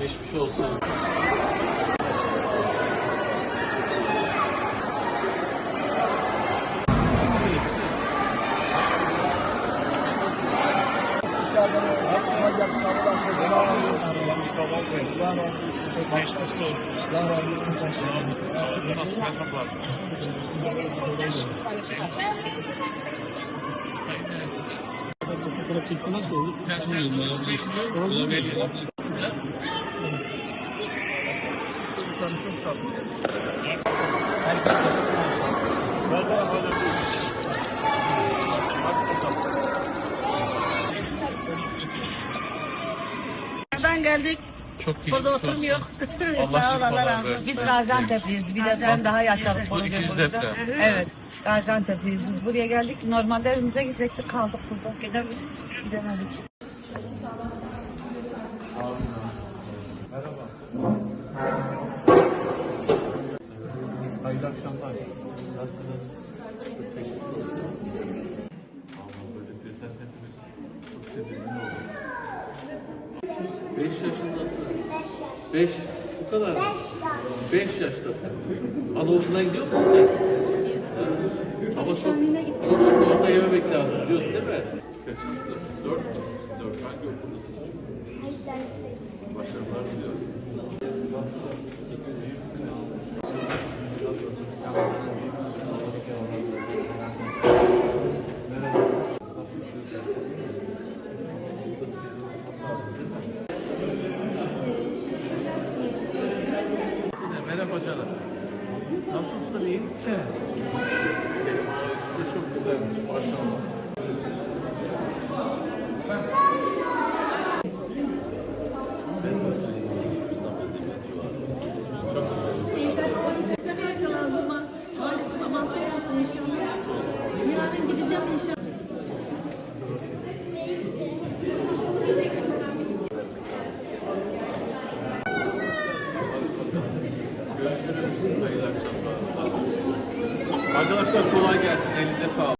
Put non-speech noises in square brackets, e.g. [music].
Geçmiş olsun. Geçmiş olsun. Allah razı olsun. Nasıl kazanmak lazım? Fotoğraf çekseniz de olur. Olabilir. Nereden geldik? Çok geçmiş Burada oturmuyor. [laughs] Sağ ol, Allah razı olsun. Biz Gaziantep'liyiz. Bir deprem daha yaşadık Bu ikinci deprem. Evet. Gaziantep'liyiz. Biz buraya geldik. Normalde evimize gidecektik. Kaldık burada. Gidemedik. Gidemedik. Hayırlı akşamlar. Nasılsınız? Çok böyle birden hepimiz çok tedirgin olduk. Beş yaşındasın. Beş. Bu kadar mı? Beş yaştasın. Anaokuluna gidiyor musun sen? Ha. Ama çok, çok çikolata yememek lazım biliyorsun değil mi? Kaçıncı sınıf? Dört mü? Dört. Hangi okuldasın? Başarılar diliyoruz. Canım. Nasılsın, iyi misin? De çok güzelmiş, maşallah. Arkadaşlar kolay gelsin, elinize sağlık.